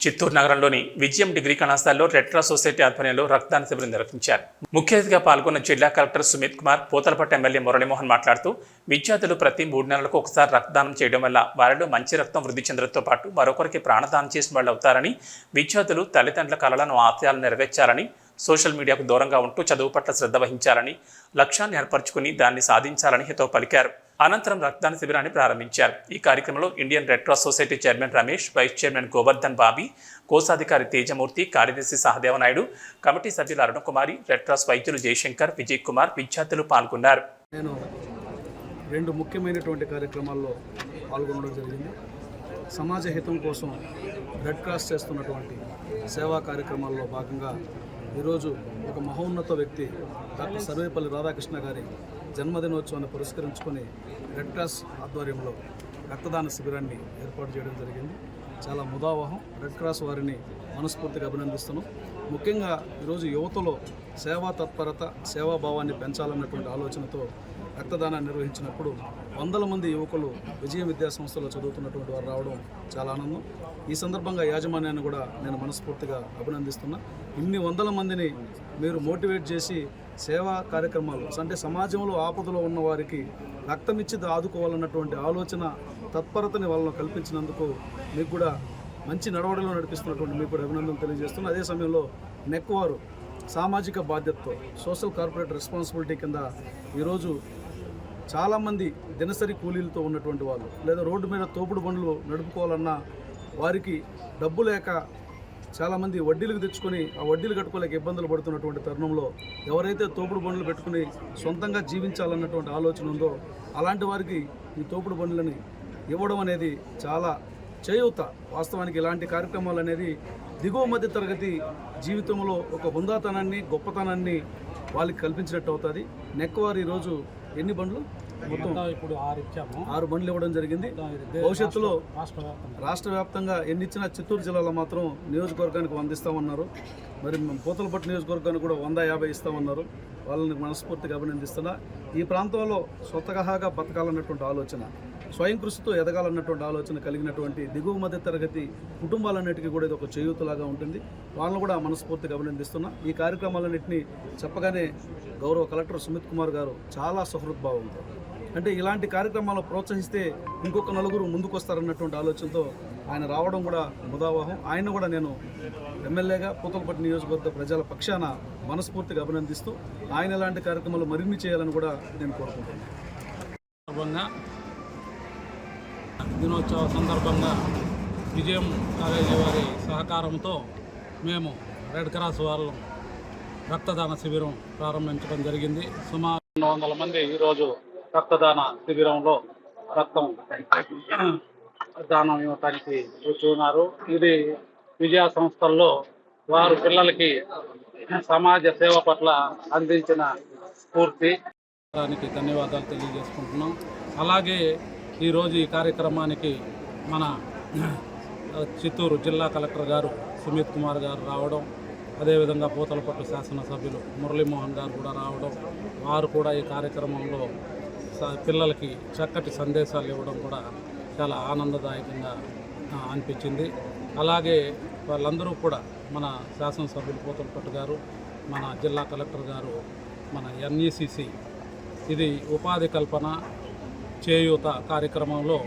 చిత్తూరు నగరంలోని విజయం డిగ్రీ కళాశాలలో రెడ్ సొసైటీ ఆధ్వర్యంలో రక్తదాన శిబిరం నిర్వహించారు. ముఖ్య అతిథిగా పాల్గొన్న జిల్లా కలెక్టర్ సుమిత్ కుమార్ పోతలపట్టు ఎమ్మెల్యే మురళీమోహన్ మాట్లాడుతూ విద్యార్థులు ప్రతి మూడు నెలలకు ఒకసారి రక్తదానం చేయడం వల్ల వారిలో మంచి రక్తం వృద్ధి చెందడంతో పాటు మరొకరికి ప్రాణదానం చేసిన వాళ్ళు అవుతారని విద్యార్థులు తల్లిదండ్రుల కళలను ఆశయాలను నెరవేర్చాలని సోషల్ మీడియాకు దూరంగా ఉంటూ చదువు పట్ల శ్రద్ధ వహించాలని లక్ష్యాన్ని ఏర్పరచుకుని దాన్ని సాధించాలని హితో పలికారు. అనంతరం రక్తదాన శిబిరాన్ని ప్రారంభించారు. ఈ కార్యక్రమంలో Indian red cross society chairman Ramesh vice chairman Govardhan Bobby కోశాధికారి తేజమూర్తి కార్యదర్శి సహదేవనాయుడు కమిటీ సభ్యులు అరుణకుమారి రెడ్ క్రాస్ వైద్యులు జయశంకర్ విజయ్ కుమార్ విద్యార్థులు పాల్గొన్నారు. నేను రెండు ముఖ్యమైనటువంటి కార్యక్రమాల్లో పాల్గొనడం జరిగింది. సమాజ హితం కోసం రెడ్ క్రాస్ చేస్తున్నటువంటి సేవా కార్యక్రమాల్లో భాగంగా ఈరోజు ఒక మహోన్నత వ్యక్తి డాక్టర్ సర్వేపల్లి రాధాకృష్ణ గారి జన్మదినోత్సవాన్ని పురస్కరించుకొని రెడ్ క్రాస్ ఆధ్వర్యంలో రక్తదాన శిబిరాన్ని ఏర్పాటు చేయడం జరిగింది. చాలా ముదావహం. రెడ్ క్రాస్ వారిని మనస్ఫూర్తిగా అభినందిస్తున్నాం. ముఖ్యంగా ఈరోజు యువతలో సేవా తత్పరత సేవాభావాన్ని పెంచాలన్నటువంటి ఆలోచనతో రక్తదానాన్ని నిర్వహించినప్పుడు వందల మంది యువకులు విజయ విద్యా సంస్థలో చదువుతున్నటువంటి వారు రావడం చాలా ఆనందం. ఈ సందర్భంగా యాజమాన్యాన్ని కూడా నేను మనస్ఫూర్తిగా అభినందిస్తున్నా. ఇన్ని వందల మందిని మీరు మోటివేట్ చేసి సేవా కార్యక్రమాలు అంటే సమాజంలో ఆపదలో ఉన్న వారికి రక్తం ఇచ్చి ఆదుకోవాలన్నటువంటి ఆలోచన తత్పరతని వాళ్ళను కల్పించినందుకు మీకు కూడా మంచి నడవడిలో నడిపిస్తున్నటువంటి మీకు కూడా అభినందన తెలియజేస్తున్నా. అదే సమయంలో నెక్వారు సామాజిక బాధ్యతతో సోషల్ కార్పొరేట్ రెస్పాన్సిబిలిటీ కింద ఈరోజు చాలామంది దినసరి కూలీలతో ఉన్నటువంటి వాళ్ళు లేదా రోడ్డు మీద తోపుడు బండ్లు నడుపుకోవాలన్నా వారికి డబ్బు లేక చాలామంది వడ్డీలకు తెచ్చుకొని ఆ వడ్డీలు కట్టుకోలేక ఇబ్బందులు పడుతున్నటువంటి తరుణంలో ఎవరైతే తోపుడు బండ్లు పెట్టుకుని సొంతంగా జీవించాలన్నటువంటి ఆలోచన ఉందో అలాంటి వారికి ఈ తోపుడు బండ్లని ఇవ్వడం అనేది చాలా చేయూత. వాస్తవానికి ఇలాంటి కార్యక్రమాలు అనేది దిగువ మధ్య తరగతి జీవితంలో ఒక హుందాతనాన్ని గొప్పతనాన్ని వాళ్ళకి కల్పించినట్టు అవుతుంది. నెక్వారు ఈరోజు ఎన్ని బండ్లు? మొత్తం ఇప్పుడు ఆరు ఇచ్చాము. ఆరు బండ్లు ఇవ్వడం జరిగింది. భవిష్యత్తులో రాష్ట్ర వ్యాప్తంగా. రాష్ట్ర వ్యాప్తంగా ఎన్ని ఇచ్చినా చిత్తూరు జిల్లాలో మాత్రం నియోజకవర్గానికి వంద ఇస్తామన్నారు. మరి పూతలపట్టు నియోజకవర్గానికి కూడా వంద యాభై ఇస్తామన్నారు. వాళ్ళని మనస్ఫూర్తిగా అభినందిస్తున్నా. ఈ ప్రాంతంలో స్వతహాగా బతకాలన్నటువంటి ఆలోచన స్వయం కృషితో ఎదగాలన్నటువంటి ఆలోచన కలిగినటువంటి దిగువ మధ్య తరగతి కుటుంబాలన్నిటికీ కూడా ఇది ఒక చేయూతలాగా ఉంటుంది. వాళ్ళని కూడా మనస్ఫూర్తిగా అభినందిస్తున్నా. ఈ కార్యక్రమాలన్నింటినీ చెప్పగానే గౌరవ కలెక్టర్ సుమిత్ కుమార్ గారు చాలా సహృద్భావంతో అంటే ఇలాంటి కార్యక్రమాలు ప్రోత్సహిస్తే ఇంకొక నలుగురు ముందుకు వస్తారన్నటువంటి ఆలోచనతో ఆయన రావడం కూడా ముదావాహం. ఆయన కూడా నేను ఎమ్మెల్యేగా పూతలపట్టు నియోజకవర్గ ప్రజల పక్షాన మనస్ఫూర్తిగా అభినందిస్తూ ఆయన ఇలాంటి కార్యక్రమాలు మరిన్ని చేయాలని కూడా నేను కోరుకుంటున్నాను. సందర్భంగా దినోత్సవ సందర్భంగా విజయం కాలేజీ వారి సహకారంతో మేము రెడ్ క్రాస్ వాళ్ళం రక్తదాన శిబిరం ప్రారంభించడం జరిగింది. సుమారు రెండు వందల మంది ఈరోజు రక్తదాన శిబిరంలో రక్తం దానం ఇవ్వటానికి వచ్చి ఉన్నారు. ఇది విజయ సంస్థల్లో వారు పిల్లలకి సమాజ సేవ పట్ల అందించిన స్ఫూర్తి. దానికి ధన్యవాదాలు తెలియజేసుకుంటున్నాం. అలాగే ఈరోజు ఈ కార్యక్రమానికి మన చిత్తూరు జిల్లా కలెక్టర్ గారు సుమిత్ కుమార్ గారు రావడం అదేవిధంగా పూతలపట్టు శాసనసభ్యులు మురళీమోహన్ గారు కూడా రావడం వారు కూడా ఈ కార్యక్రమంలో పిల్లలకి చక్కటి సందేశాలు ఇవ్వడం కూడా చాలా ఆనందదాయకంగా అనిపించింది. అలాగే వాళ్ళందరూ కూడా మన శాసనసభ్యులు పూతలపట్టు గారు మన జిల్లా కలెక్టర్ గారు మన ఎన్ఈసిసి ఇది ఉపాధి కల్పన చేయూత కార్యక్రమంలో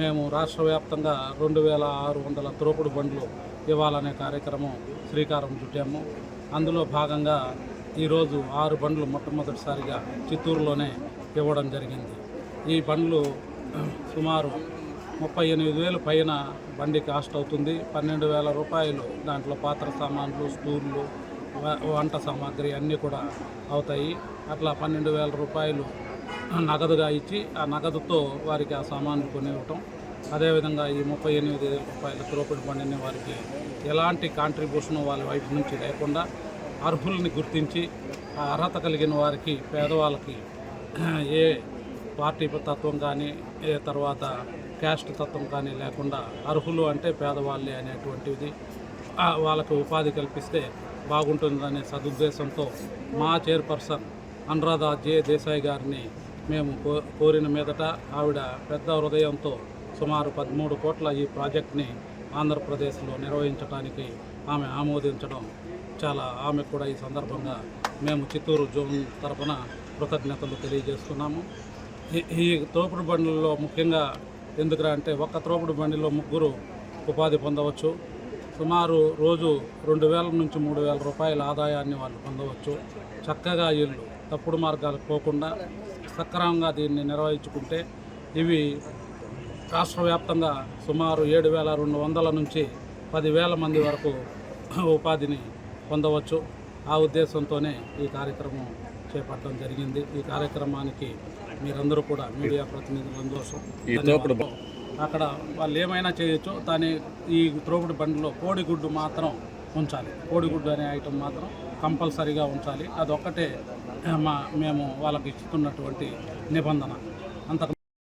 మేము రాష్ట్ర వ్యాప్తంగా రెండు వేల ఆరు వందల త్రోపుడు బండ్లు ఇవ్వాలనే కార్యక్రమం శ్రీకారం చుట్టాము. అందులో భాగంగా ఈరోజు ఆరు బండ్లు మొట్టమొదటిసారిగా చిత్తూరులోనే ఇవ్వడం జరిగింది. ఈ బండ్లు సుమారు ముప్పై ఎనిమిది వేలు పైన బండి కాస్ట్ అవుతుంది. పన్నెండు వేల రూపాయలు దాంట్లో పాత్ర సామాన్లు స్టూళ్ళు వంట సామాగ్రి అన్నీ కూడా అవుతాయి. అట్లా పన్నెండు వేల రూపాయలు నగదుగా ఇచ్చి ఆ నగదుతో వారికి ఆ సామాన్లు కొనివ్వటం. అదేవిధంగా ఈ ముప్పై ఎనిమిది వేల రూపాయల త్రోపిడి బండిని వారికి ఎలాంటి కాంట్రిబ్యూషన్ వాళ్ళ వైపు నుంచి లేకుండా అర్హుల్ని గుర్తించి ఆ అర్హత కలిగిన వారికి పేదవాళ్ళకి ఏ పార్టీ తత్వం కానీ ఏ తర్వాత క్యాస్ట్ తత్వం కానీ లేకుండా అర్హులు అంటే పేదవాళ్ళే అనేటువంటిది వాళ్ళకు ఉపాధి కల్పిస్తే బాగుంటుందనే సదుద్దేశంతో మా చైర్పర్సన్ అనురాధ జే దేశాయ్ గారిని మేము కో కోరిన మీదట ఆవిడ పెద్ద హృదయంతో సుమారు పదమూడు కోట్ల ఈ ప్రాజెక్ట్ని ఆంధ్రప్రదేశ్లో నిర్వహించడానికి ఆమె ఆమోదించడం చాలా ఆమె కూడా ఈ సందర్భంగా మేము చిత్తూరు జోన్ తరపున కృతజ్ఞతలు తెలియజేస్తున్నాము. ఈ- తోపుడు బండ్లలో ముఖ్యంగా ఎందుకురా అంటే ఒక్క తోపుడు బండిలో ముగ్గురు ఉపాధి పొందవచ్చు. సుమారు రోజు రెండు వేల నుంచి మూడు వేల రూపాయల ఆదాయాన్ని వాళ్ళు పొందవచ్చు. చక్కగా వీళ్ళు తప్పుడు మార్గాలకు పోకుండా సక్రమంగా దీన్ని నిర్వహించుకుంటే ఇవి రాష్ట్ర వ్యాప్తంగా సుమారు ఏడు వేల రెండు వందల నుంచి పదివేల మంది వరకు ఉపాధిని పొందవచ్చు. ఆ ఉద్దేశంతోనే ఈ కార్యక్రమం చేపట్టడం జరిగింది. ఈ కార్యక్రమానికి మీరందరూ కూడా మీడియా ప్రతినిధులందరూ. అక్కడ వాళ్ళు ఏమైనా చేయొచ్చు దాని ఈ త్రోపుడు బండిలో కోడిగుడ్డు మాత్రం ఉంచాలి. కోడిగుడ్డు అనే ఐటమ్ మాత్రం కంపల్సరీగా ఉంచాలి. అదొక్కటే మా మేము వాళ్ళకి ఇస్తున్నటువంటి నిబంధన. అంతకు